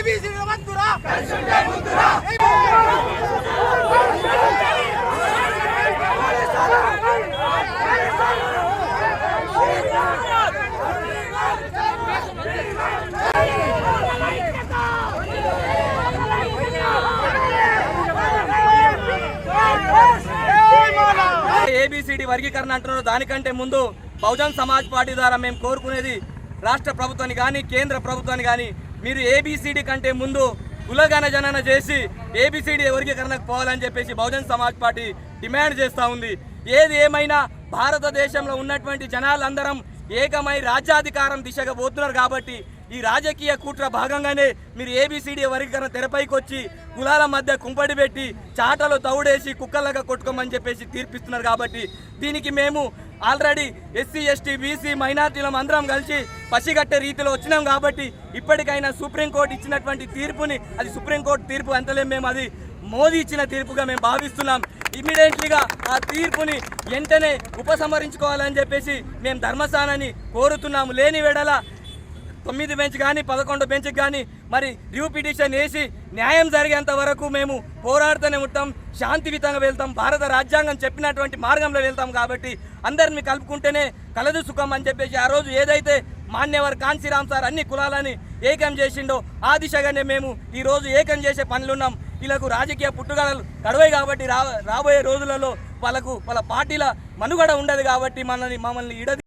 ABC వద్దురా A B C D వర్గీకరణ అంటున్నారు. దానికంటే ముందు బహుజన్ సమాజ్ పార్టీ ద్వారా మేము కోరుకునేది రాష్ట్ర ప్రభుత్వాన్ని కానీ కేంద్ర ప్రభుత్వాన్ని కానీ మీరు ఏబిసిడి కంటే ముందు కులగణ జనన చేసి ఏబిసిడి వర్గీకరణకు పోవాలని చెప్పేసి బహుజన్ సమాజ్ పార్టీ డిమాండ్ చేస్తూ ఉంది. ఏది ఏమైనా భారతదేశంలో ఉన్నటువంటి జనాలందరం ఏకమై రాజ్యాధికారం దిశగా పోతున్నారు కాబట్టి ఈ రాజకీయ కూట్ర భాగంగానే మీరు ఏబిసిడి వర్గీకరణ తెరపైకి వచ్చి కులాల మధ్య కుంపడి పెట్టి చాటలు తౌడేసి కుక్కలగా కొట్టుకోమని చెప్పేసి తీర్పిస్తున్నారు కాబట్టి దీనికి మేము ఆల్రెడీ ఎస్సీ ఎస్టీ బీసీ మైనార్టీలం అందరం కలిసి పసిగట్టే రీతిలో వచ్చినాం కాబట్టి ఇప్పటికైనా సుప్రీంకోర్టు ఇచ్చినటువంటి తీర్పుని అది సుప్రీంకోర్టు తీర్పు అంతలే మేము అది మోదీ ఇచ్చిన తీర్పుగా మేము భావిస్తున్నాం. ఇమీడియట్లీగా ఆ తీర్పుని వెంటనే ఉపసంహరించుకోవాలని చెప్పేసి మేము ధర్మస్థానాన్ని కోరుతున్నాము. లేని వెడల తొమ్మిది బెంచ్ కానీ పదకొండు బెంచ్ కానీ మరి రివ్యూ పిటిషన్ వేసి న్యాయం జరిగేంత వరకు మేము పోరాడుతూనే ఉంటాం శాంతియుతంగా వెళ్తాం భారత రాజ్యాంగం చెప్పినటువంటి మార్గంలో వెళ్తాం కాబట్టి అందరిని కలుపుకుంటేనే కలదు సుఖం అని చెప్పేసి ఆ రోజు ఏదైతే మాన్యవర్ కాంశీరామ్ సార్ అన్ని కులాలని ఏకం చేసిండో ఆ దిశగానే మేము ఈ రోజు ఏకం చేసే పనులున్నాం. వీళ్ళకు రాజకీయ పుట్టుగడలు గడవాయి కాబట్టి రా రాబోయే రోజులలో వాళ్ళకు వాళ్ళ పార్టీల మనుగడ ఉండదు కాబట్టి మనల్ని మమ్మల్ని ఇడది